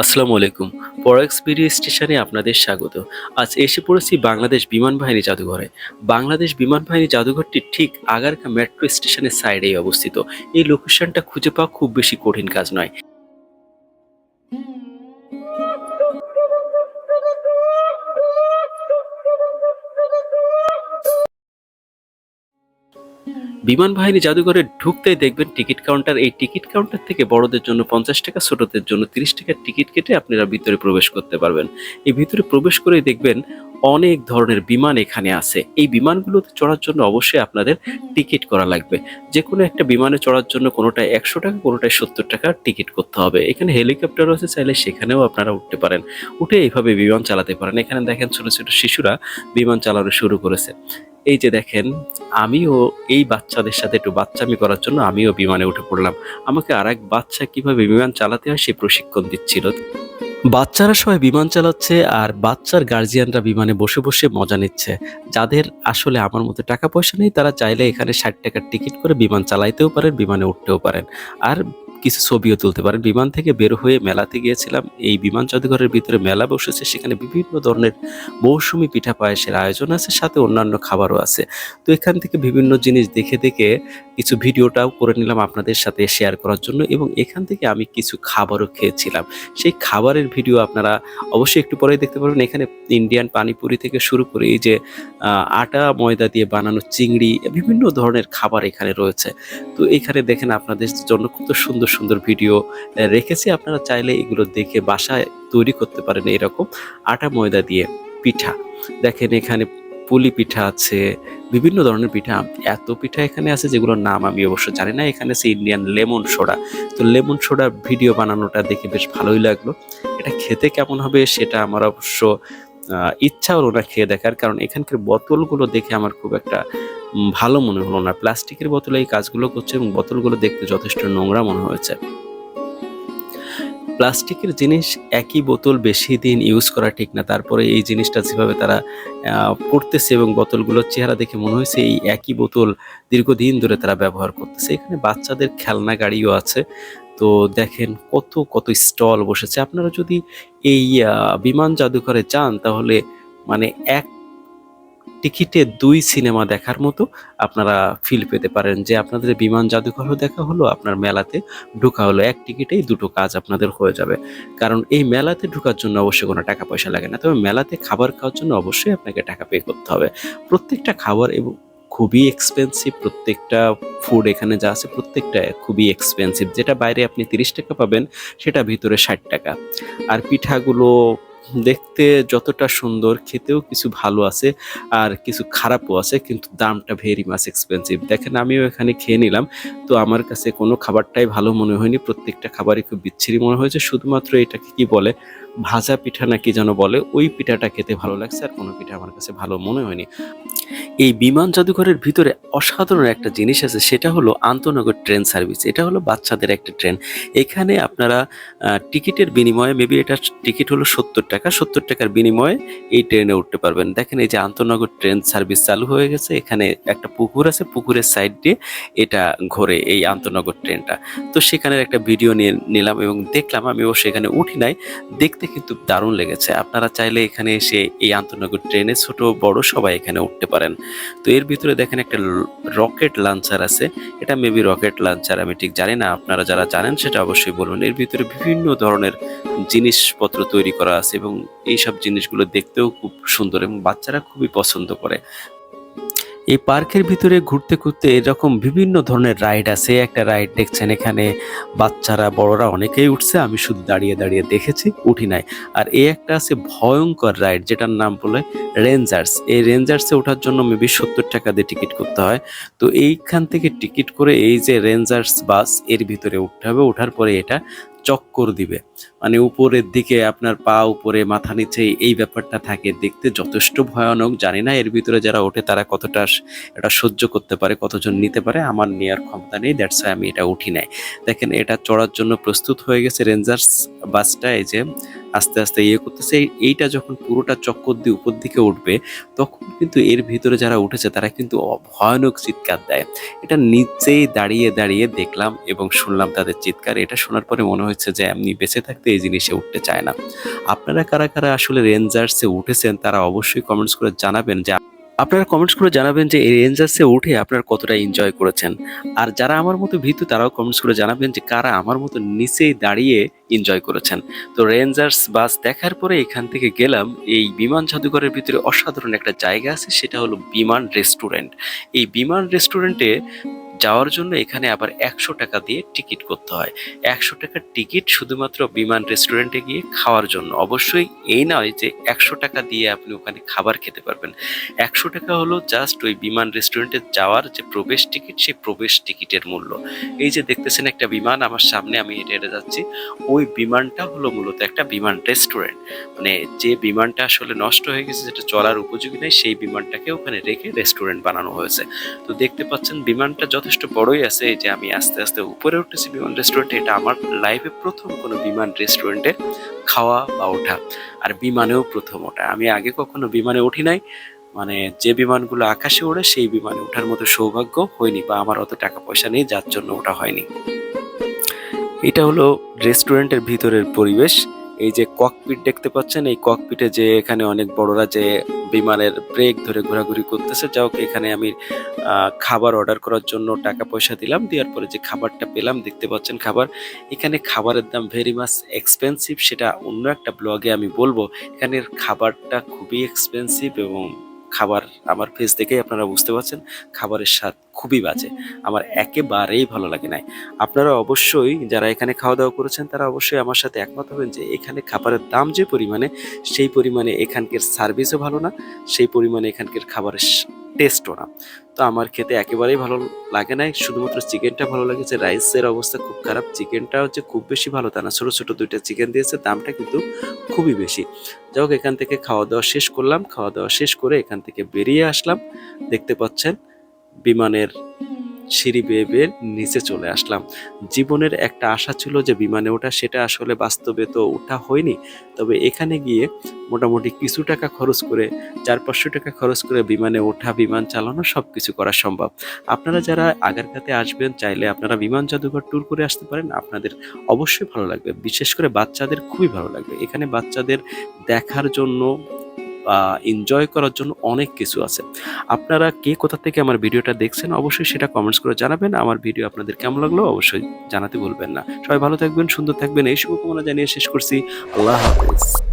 আসসালামু আলাইকুম। পরাক্সবিরি স্টেশনে আপনাদের স্বাগত। আজ এসে পড়েছি বাংলাদেশ বিমান বাহিনী জাদুঘরে। বাংলাদেশ বিমান বাহিনী জাদুঘরটি ঠিক আগারকা মেট্রো স্টেশনের সাইডেই অবস্থিত। এই লোকেশনটা খুঁজে পাওয়া খুব বেশি কঠিন কাজ নয়। বিমান বাহিনী জাদুঘরে ঢুকতেই দেখবেন টিকিট কাউন্টার। এই টিকিট কাউন্টার থেকে বড়দের জন্য পঞ্চাশ টাকা, ছোটদের জন্য তিরিশ টাকার টিকিট কেটে আপনারা ভিতরে প্রবেশ করতে পারবেন। এই ভিতরে প্রবেশ করে দেখবেন অনেক ধরনের বিমান এখানে আছে। এই বিমানগুলোতে চড়ার জন্য অবশ্যই আপনাদের টিকিট করা লাগবে। যে কোনো একটা বিমানে চড়ার জন্য কোনোটায় একশো টাকা, কোনোটায় সত্তর টাকা টিকিট করতে হবে। এখানে হেলিকপ্টার আছে চাইলে সেখানেও আপনারা উঠতে পারেন। উঠে এইভাবে বিমান চালাতে পারেন। এখানে দেখেন ছোট ছোট শিশুরা বিমান চালানো শুরু করেছে। এই যে দেখেন, আমিও এই বাচ্চাদের সাথে একটু বাচ্চামি করার জন্য আমিও বিমানে উঠে পড়লাম। আমাকে আর এক বাচ্চা কীভাবে বিমান চালাতে হয় সে প্রশিক্ষণ দিচ্ছিল। বাচ্চারা সবাই বিমান চালাচ্ছে আর বাচ্চার গার্জিয়ানরা বিমানে বসে বসে মজা নিচ্ছে। যাদের আসলে আমার মতো টাকা পয়সা নেই, তারা চাইলে এখানে ষাট টাকার টিকিট করে বিমান চালাইতেও পারেন, বিমানে উঠতেও পারেন। আর কিছু ছবিও তুলতে পারেন বিমান থেকে বের হয়ে মেলাতে গিয়েছিলাম। এই বিমান জাদুঘরের ভিতরে মেলা বসেছে। সেখানে বিভিন্ন ধরনের মৌসুমি পিঠা পায়েসের আয়োজন আছে, সাথে অন্যান্য খাবারও আছে। তো এখান থেকে বিভিন্ন জিনিস দেখে দেখে কিছু ভিডিওটাও করে নিলাম আপনাদের সাথে শেয়ার করার জন্য। এবং এখান থেকে আমি কিছু খাবারও খেয়েছিলাম। সেই খাবারের ভিডিও আপনারা অবশ্যই একটু পরেই দেখতে পারবেন। এখানে ইন্ডিয়ান পানিপুরি থেকে শুরু করে এই যে আটা, ময়দা দিয়ে বানানো চিংড়ি, বিভিন্ন ধরনের খাবার এখানে রয়েছে। তো এখানে দেখেন আপনাদের জন্য কত সুন্দর সুন্দর ভিডিও রেখেছি। আপনারা চাইলে এগুলো দেখে বাসায় তৈরি করতে পারেন এরকম আটা ময়দা দিয়ে পিঠা। দেখেন এখানে পুলি পিঠা আছে, বিভিন্ন ধরনের পিঠা। এত পিঠা এখানে আছে যেগুলোর নাম আমি অবশ্য জানি না। এখানে আছে ইন্ডিয়ান লেমন সোডা তো লেমন সোডা ভিডিও বানানোটা দেখে বেশ ভালোই লাগল। এটা খেতে কেমন হবে সেটা আমার অবশ্য ইচ্ছা হলো না খেয়ে দেখার। কারণ এখানকার বোতলগুলো দেখে আমার খুব একটা ভালো মনে হলো না। প্লাস্টিকের বোতলে এই কাজগুলো করছে এবং বোতলগুলো দেখতে যথেষ্ট নোংরা মনে হয়েছে। প্লাস্টিকের জিনিস একই বোতল বেশি দিন ইউজ করা ঠিক না। তারপরে এই জিনিসটা যেভাবে তারা করতেছে এবং বোতলগুলোর চেহারা দেখে মনে হয়েছে, এই একই বোতল দীর্ঘদিন ধরে তারা ব্যবহার করতেছে। এখানে বাচ্চাদের খেলনা গাড়িও আছে। তো দেখেন কত কত স্টল বসেছে। আপনারা যদি এই বিমান জাদুঘরে যান তাহলে মানে এক টিকিটে দুই সিনেমা দেখার মতো আপনারা ফিল পেতে পারেন। যে আপনাদের বিমান জাদুঘরও দেখা হলো, আপনার মেলাতে ঢোকা হলো। এক টিকিটেই দুটো কাজ আপনাদের হয়ে যাবে। কারণ এই মেলাতে ঢোকার জন্য অবশ্যই কোনো টাকা পয়সা লাগে না। তবে মেলাতে খাবার খাওয়ার জন্য অবশ্যই আপনাকে টাকা পে করতে হবে। প্রত্যেকটা খাবার এবং খুবই এক্সপেন্সিভ প্রত্যেকটা ফুড এখানে যা আছে প্রত্যেকটা খুবই এক্সপেন্সিভ যেটা বাইরে আপনি তিরিশ টাকা পাবেন, সেটা ভিতরে ষাট টাকা। আর পিঠাগুলো দেখতে যতটা সুন্দর, খেতেও কিছু ভালো আছে আর কিছু খারাপও আছে, কিন্তু দামটা ভেরি মাছ এক্সপেন্সিভ দেখেন, আমিও এখানে খেয়ে নিলাম। তো আমার কাছে কোনো খাবারটাই ভালো মনে হয়নি। প্রত্যেকটা খাবারই খুব বিচ্ছিরি মনে হয়েছে। শুধুমাত্র এটাকে কি বলে? ভাজা পিঠা নাকি যেন বলে, ওই পিঠাটা খেতে ভালো লাগছে আর কোনো পিঠা আমার কাছে ভালো মনে হয়নি। এই বিমান জাদুঘরের ভিতরে অসাধারণ একটা জিনিস আছে, সেটা হলো আন্তনগর ট্রেন সার্ভিস। এটা হলো বাচ্চাদের একটা ট্রেন। এখানে আপনারা টিকিটের বিনিময়ে মেবি এটা টিকিট হলো সত্তর টাকা, সত্তর টাকার বিনিময়ে এই ট্রেনে উঠতে পারবেন। দেখেন এই যে আন্তনগর ট্রেন সার্ভিস চালু হয়ে গেছে, এখানে একটা পুকুর আছে, পুকুরের সাইড দিয়ে এটা ঘোরে এই আন্তনগর ট্রেনটা। তো সেখানের একটা ভিডিও নিয়ে নিলাম এবং দেখলাম আমিও সেখানে উঠি নাই, দেখতে কিন্তু দারুণ লেগেছে। আপনারা চাইলে এখানে এসে এই আন্তনগর ট্রেনে ছোট বড় সবাই এখানে উঠতে পারেন। তো এর ভিতরে দেখেন একটা রকেট লঞ্চার আছে। এটা মেবি রকেট লঞ্চার আমি ঠিক জানি না। আপনারা যারা জানেন সেটা অবশ্যই বলবেন এর ভিতরে বিভিন্ন ধরনের জিনিসপত্র তৈরি করা আছে এবং এইসব জিনিসগুলো দেখতেও খুব সুন্দর এবং বাচ্চারা খুবই পছন্দ করে। এই পার্কের ভিতরে ঘুরতে ঘুরতে এরকম বিভিন্ন ধরনের রাইড আছে। একটা রাইড দেখছেন এখানে বাচ্চারা, বড়রা অনেকেই উঠছে। আমি শুধু দাঁড়িয়ে দাঁড়িয়ে দেখেছি, উঠি নাই। আর এই একটা আছে ভয়ঙ্কর রাইড, যেটার নাম বলে রেঞ্জার্স। এই রেঞ্জার্সে ওঠার জন্য মেবি সত্তর টাকা দিয়ে টিকিট করতে হয়। তো এইখান থেকে টিকিট করে এই যে রেঞ্জার্স বাস, এর ভিতরে উঠতে হবে। ওঠার পরে এটা চক্কর দিবে। মানে উপরের দিকে আপনার পা উপরে মাথা নিচে এই ব্যাপারটা থাকে। দেখতে যথেষ্ট ভয়ানক। জানি না এর ভিতরে যারা ওঠে তারা কতটা এটা সহ্য করতে পারে, কতজন নিতে পারে। আমার নেওয়ার ক্ষমতা নেই দ্যাটস আমি এটা উঠি নাই। দেখেন, এটা চড়ার জন্য প্রস্তুত হয়ে গেছে রেঞ্জার্স বাসটা এই যে আস্তে আস্তে ইয়ে করতেছে। এই- এইটা যখন পুরোটা চক্কর দিয়ে উপর দিকে উঠবে, তখন কিন্তু এর ভিতরে যারা উঠেছে, তারা কিন্তু ভয়ানক চিৎকার দেয়। এটা নিচেই দাঁড়িয়ে দাঁড়িয়ে দেখলাম এবং শুনলাম তাদের চিৎকার। এটা শোনার পরে মনে হচ্ছে যে, এমনি বেঁচে থাকতে এই জিনিসে উঠতে চায় না। আপনারা কারা কারা আসলে রেঞ্জার্সে উঠেছেন, তারা অবশ্যই কমেন্টস করে জানাবেন যে আপনারা কমেন্টস করে জানাবেন যে এই রেঞ্জার্সে উঠে আপনারা কতটা এনজয় করেছেন। আর যারা আমার মতো ভীতু, তারাও কমেন্টস করে জানাবেন যে কারা আমার মতো নিচেই দাঁড়িয়ে এনজয় করেছেন। তো রেঞ্জার্স বাস দেখার পরে এখান থেকে গেলাম, এই বিমান জাদুঘরের ভিতরে অসাধারণ একটা জায়গা আছে, সেটা হলো বিমান রেস্টুরেন্ট এই বিমান রেস্টুরেন্টে যাওয়ার জন্য এখানে আবার একশো টাকা দিয়ে টিকিট করতে হয়। একশো টাকার টিকিট শুধুমাত্র বিমান রেস্টুরেন্টে গিয়ে খাওয়ার জন্য। অবশ্যই এই নয় যে একশো টাকা দিয়ে আপনি ওখানে খাবার খেতে পারবেন। একশো টাকা হলো জাস্ট ওই বিমান রেস্টুরেন্টে যাওয়ার যে প্রবেশ টিকিট, সেই প্রবেশ টিকিটের মূল্য। এই যে দেখতেছেন একটা বিমান, আমার সামনে আমি হেঁটে হেঁটে যাচ্ছি। ওই বিমানটা হলো মূলত একটা বিমান রেস্টুরেন্ট। মানে যে বিমানটা আসলে নষ্ট হয়ে গেছে, যেটা চলার উপযোগী নেই, সেই বিমানটাকে ওখানে রেখে রেস্টুরেন্ট বানানো হয়েছে। তো দেখতে পাচ্ছেন বিমানটা যথেষ্ট বড়ই আছে যে আমি আস্তে আস্তে উপরে উঠতেছি বিমান রেস্টুরেন্টে এটা আমার লাইফে প্রথম কোনো বিমান রেস্টুরেন্টে খাওয়া বা ওঠা। আর বিমানেও প্রথম ওঠা। আমি আগে কখনো বিমানে উঠি নাই। মানে যে বিমানগুলো আকাশে ওড়ে, সেই বিমানে ওঠার মতো সৌভাগ্য হয়নি বা আমার অত টাকা পয়সা নেই, যার জন্য ওটা হয়নি। এটা হলো রেস্টুরেন্টের ভিতরের পরিবেশ। এই যে ককপিট দেখতে পাচ্ছেন, এই ককপিটে যে এখানে অনেক বড়রা যে বিমানের ব্রেক ধরে ঘোরাঘুরি করতেছে যাও এখানে আমি খাবার অর্ডার করার জন্য টাকা পয়সা দিলাম, দেওয়ার পরে যে খাবারটা পেলাম, দেখতে পাচ্ছেন খাবার। এখানে খাবারের দাম ভেরি মাস এক্সপেন্সিভ সেটা অন্য একটা ব্লগে আমি বলব। এখানের খাবারটা খুবই এক্সপেন্সিভ এবং খাবার আমার ফেস দেখেই আপনারা বুঝতে পারছেন, খাবারের স্বাদ খুবই বাজে। আমার একেবারেই ভালো লাগে নাই। আপনারা অবশ্যই যারা এখানে খাওয়া দাওয়া করেছেন, তারা অবশ্যই আমার সাথে একমত হবেন যে এখানে খাবারের দাম যে পরিমাণে, সেই পরিমাণে এখানকার সার্ভিসও ভালো না, সেই পরিমাণে এখানকার খাবারের টেস্টও না। তো আমার খেতে একেবারেই ভালো লাগে নাই, শুধুমাত্র চিকেনটা ভালো লাগেছে রাইসের অবস্থা খুব খারাপ চিকেনটা হচ্ছে খুব বেশি ভালো তা না, ছোটো ছোটো দুইটা চিকেন দিয়েছে, দামটা কিন্তু খুবই বেশি। যাই হোক, এখান থেকে খাওয়া দাওয়া শেষ করলাম, খাওয়া দাওয়া শেষ করে এখান থেকে বেরিয়ে আসলাম। দেখতে পাচ্ছেন বিমানের সিঁড়ি বেয়ে বেয়ে নিচে চলে আসলাম। জীবনের একটা আশা ছিল যে বিমানে ওঠা, সেটা আসলে বাস্তবে তো ওঠা হয়নি। তবে এখানে গিয়ে মোটামুটি কিছু টাকা খরচ করে, চার পাঁচশো টাকা খরচ করে বিমানে ওঠা, বিমান চালানো সব কিছু করা সম্ভব। আপনারা যারা আগের আগারকাতে আসবেন, চাইলে আপনারা বিমান জাদুঘর ট্যুর করে আসতে পারেন। আপনাদের অবশ্যই ভালো লাগবে। বিশেষ করে বাচ্চাদের খুবই ভালো লাগবে। এখানে বাচ্চাদের দেখার জন্য এনজয় করার জন্য অনেক কিছু আছে। আপনারা কে কোথা থেকে আমার ভিডিওটা দেখছেন অবশ্যই সেটা কমেন্টস করে জানাবেন। আমার ভিডিও আপনাদের কেমন লাগল অবশ্যই জানাতে ভুলবেন না। সবাই ভালো থাকবেন, সুন্দর থাকবেন, এই শুভকামনা জানিয়ে শেষ করছি। আল্লাহ হাফেজ।